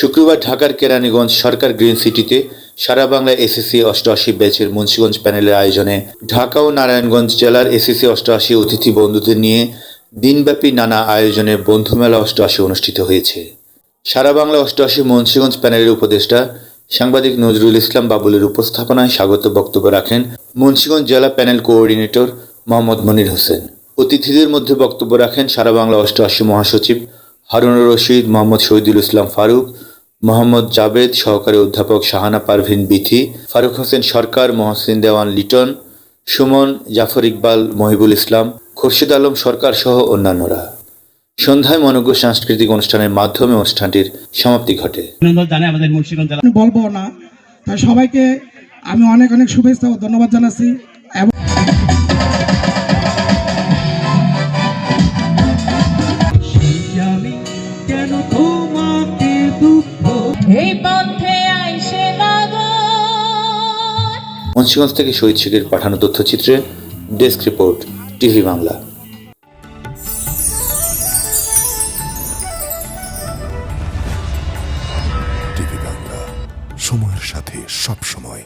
শুক্রবার ঢাকার কেরানীগঞ্জ সরকার গ্রিন সিটিতে সারা বাংলা এসএসসি অষ্টআশি ব্যাচের মুন্সিগঞ্জ প্যানেলের আয়োজনে ঢাকা ও নারায়ণগঞ্জ জেলার এসএসসি অষ্টআশি অতিথি বন্ধুদের নিয়ে দিনব্যাপী নানা আয়োজনে বন্ধুমেলা অষ্টআশি অনুষ্ঠিত হয়েছে। সারা বাংলা অষ্টআশি মুন্সিগঞ্জ প্যানেলের উপদেষ্টা সাংবাদিক নজরুল ইসলাম বাবুলের উপস্থাপনায় স্বাগত বক্তব্য রাখেন মুন্সিগঞ্জ জেলা প্যানেল কোঅর্ডিনেটর মোহাম্মদ মনির হোসেন। অতিথিদের মধ্যে বক্তব্য রাখেন সারা বাংলা অষ্টআশি মহাসচিব হারুনুর রশিদ, মোহাম্মদ শহীদুল ইসলাম ফারুক মোহাম্মদ জাবেদ সহকারী অধ্যাপক শাহানা পারভিন বিথি ফারুক হোসেন সরকার মহসিন দেওয়ান লিটন সুমন জাফর ইকবাল মহিবুল ইসলাম খুরশিদ আলম সরকার সহ অন্যান্যরা। সন্ধ্যায় মনজ্ঞ সাংস্কৃতিক অনুষ্ঠানের মাধ্যমে অনুষ্ঠানটির সমাপ্তি ঘটে। বলব না। তাই সবাইকে আমি অনেক অনেক শুভেচ্ছা ও ধন্যবাদ জানাচ্ছি। এবং আমি এই পথে আইসে মুন্সিগঞ্জ থেকে শহীদ শেখের পাঠানো তথ্যচিত্রে desk report TV Bangla. TV Bangla সময়ের সাথে সব সময়